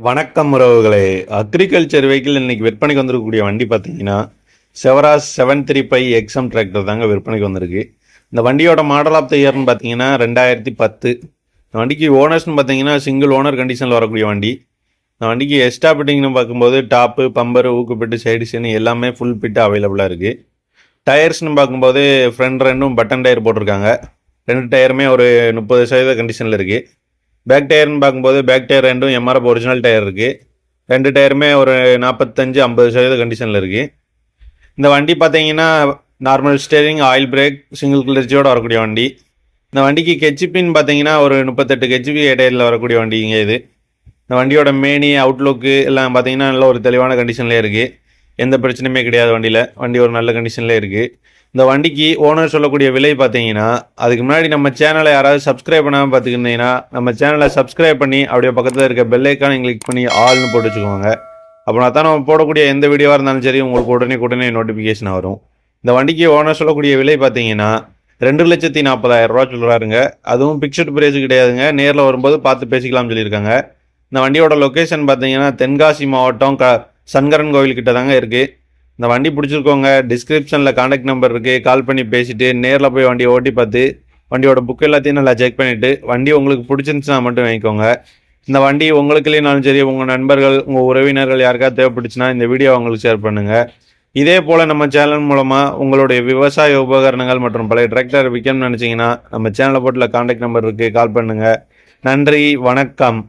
வணக்கம் உறவுகளே. Agriculture vehicle இன்னைக்கு விற்பனைக்கு வந்திருக்கக்கூடிய வண்டி பார்த்தீங்கன்னா Swaraj seven three five XM tractor தாங்க விற்பனைக்கு வந்திருக்கு. இந்த வண்டியோட மாடல் ஆஃப் த இயர்னு பார்த்தீங்கன்னா ரெண்டாயிரத்தி பத்து. இந்த வண்டிக்கு ஓனர்ஸ்னு பார்த்தீங்கன்னா சிங்கிள் ஓனர் கண்டிஷனில் வரக்கூடிய வண்டி. இந்த வண்டிக்கு எக்ஸ்ட்ரா பிட்டிங்னு பார்க்கும்போது டாப்பு பம்பர் ஊக்குப்பிட்டு சைடு எல்லாமே ஃபுல் பிட்டு அவைலபிளாக இருக்குது டயர்ஸ்னு பார்க்கும்போது ஃப்ரண்ட் ரெண்டும் பட்டன் டயர் போட்டிருக்காங்க. ரெண்டு டயருமே ஒரு முப்பது சதவீத கண்டிஷனில் இருக்குது பேக் டயர்னு பார்க்கும்போது பேக் டயர் ரெண்டும் எம்ஆர்எஃப் ஒரிஜினல் டயர் இருக்குது ரெண்டு டயருமே ஒரு நாற்பத்தஞ்சு ஐம்பது சதவீத கண்டிஷனில் இருக்குது இந்த வண்டி பார்த்தீங்கன்னா normal steering oil brake single கிளர்ச்சியோடு வரக்கூடிய வண்டி. இந்த வண்டிக்கு கெச்சிப்பின்னு பார்த்தீங்கன்னா ஒரு முப்பத்தெட்டு கெச்சிபி இடையில வரக்கூடிய வண்டிங்க இது. இந்த வண்டியோட மேனி அவுட்லுக்கு எல்லாம் பார்த்தீங்கன்னா நல்ல ஒரு தெளிவான கண்டிஷன்லேயே இருக்குது எந்த பிரச்சனையுமே கிடையாது வண்டியில். வண்டி ஒரு நல்ல கண்டிஷன்லேயே இருக்குது இந்த வண்டிக்கு ஓனர் சொல்லக்கூடிய விலை பார்த்தீங்கன்னா அதுக்கு முன்னாடி நம்ம சேனலை யாராவது சப்ஸ்கிரைப் பண்ணாமல் பார்த்துக்கிருந்தீங்கன்னா நம்ம சேனலை சப்ஸ்கிரைப் பண்ணி அப்படியே பக்கத்தில் இருக்க பெல்லைக்கான கிளிக் பண்ணி ஆள்னு போட்டு வச்சுக்கோங்க. அப்படின்னா தான் நம்ம போடக்கூடிய எந்த வீடியோவாக இருந்தாலும் சரி உங்களுக்கு உடனே உடனே நோட்டிஃபிகேஷன் வரும். இந்த வண்டிக்கு ஓனர் சொல்லக்கூடிய விலை பார்த்தீங்கன்னா ரெண்டு லட்சத்தி நாற்பதாயிரம் ரூபா சொல்கிறாருங்க அதுவும் பிக்சட் பிரைஸ் கிடையாதுங்க. நேரில் வரும்போது பார்த்து பேசிக்கலாம்னு சொல்லியிருக்காங்க. இந்த வண்டியோட லொக்கேஷன் பார்த்தீங்கன்னா தென்காசி மாவட்டம் க சங்கரன் கோவில்கிட்ட தாங்க இருக்குது இந்த வண்டி பிடிச்சிருக்கோங்க டிஸ்கிரிப்ஷனில் காண்டாக்ட் நம்பர் இருக்குது கால் பண்ணி பேசிவிட்டு நேரில் போய் வண்டியை ஓட்டி பார்த்து வண்டியோட புக் எல்லாத்தையும் நல்லா செக் பண்ணிவிட்டு வண்டி உங்களுக்கு பிடிச்சிருந்துச்சுன்னா மட்டும் வாங்கிக்கோங்க. இந்த வண்டி உங்களுக்கு இல்லைனாலும் சரி உங்கள் நண்பர்கள் உங்கள் உறவினர்கள் யாருக்காவது தேவைப்பட்டுச்சுன்னா இந்த வீடியோ அவங்களுக்கு ஷேர் பண்ணுங்கள் இதே போல் நம்ம சேனல் மூலமாக உங்களுடைய விவசாய உபகரணங்கள் மற்றும் பழைய டிராக்டர் விற்கணும்னு நினச்சிங்கன்னா நம்ம சேனலை போட்டில் காண்டாக்ட் நம்பர் இருக்குது கால் பண்ணுங்கள் நன்றி வணக்கம்.